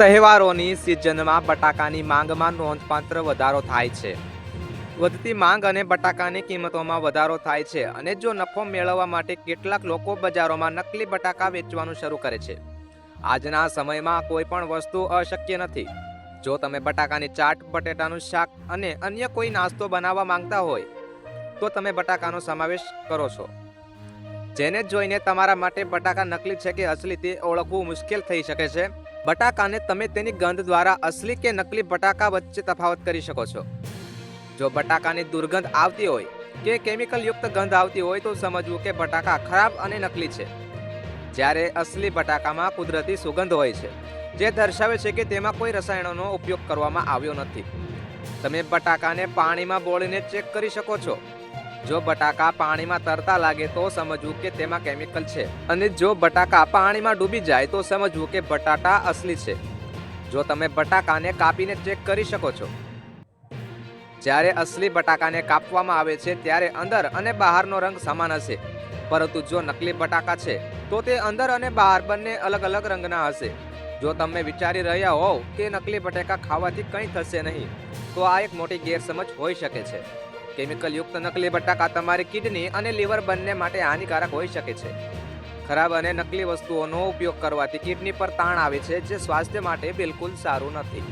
તહેવારોની સિઝનમાં બટાકાની માંગમાં નોંધપાત્ર વધારો થાય છે. વધતી માંગ અને બટાકાની કિંમતોમાં વધારો થાય છે અને જો નફો મેળવવા માટે કેટલાક લોકો બજારોમાં નકલી બટાકા વેચવાનું શરૂ કરે છે. આજના સમયમાં કોઈ પણ વસ્તુ અશક્ય નથી. જો તમે બટાકાની ચાટ, બટેટાનું શાક અને અન્ય કોઈ નાસ્તો બનાવવા માંગતા હોય, તો તમે બટાકાનો સમાવેશ કરો છો. જેને જોઈને તમારા માટે બટાકા નકલી છે કે અસલી તે ઓળખવું મુશ્કેલ થઈ શકે છે. બટાકાને તમે તેની ગંધ દ્વારા અસલી કે નકલી બટાકા વચ્ચે તફાવત કરી શકો છો. જો બટાકાની દુર્ગંધ આવતી હોય કે કેમિકલ યુક્ત ગંધ આવતી હોય તો સમજવું કે બટાકા ખરાબ અને નકલી છે. જ્યારે અસલી બટાકામાં કુદરતી સુગંધ હોય છે, જે દર્શાવે છે કે તેમાં કોઈ રસાયણોનો ઉપયોગ કરવામાં આવ્યો નથી. તમે બટાકાને પાણીમાં બોળીને ચેક કરી શકો છો. જો બટાકા પાણીમાં તરતા લાગે તો સમજવું કે તેમાં કેમિકલ છે. અને જો બટાકા પાણીમાં ડૂબી જાય તો સમજવું કે બટાટા અસલી છે. જો તમે બટાકાને કાપીને ચેક કરી શકો છો. જ્યારે અસલી બટાકાને કાપવામાં આવે છે ત્યારે અંદર અને બહારનો રંગ સમાન હશે. પરંતુ જો નકલી બટાકા છે, તો તે અંદર અને બહાર બંને અલગ અલગ રંગના હશે. જો તમે વિચારી રહ્યા હોવ કે નકલી બટાકા ખાવાથી કંઈ થશે નહીં, તો આ એક મોટી ગેરસમજ હોઈ શકે છે. કેમિકલ યુક્ત નકલી બટાકા તમારી કિડની અને લીવર બંને માટે હાનિકારક હોઈ શકે છે. ખરાબ અને નકલી વસ્તુઓનો ઉપયોગ કરવાથી કિડની પર તાણ આવે છે, જે સ્વાસ્થ્ય માટે બિલકુલ સારું નથી.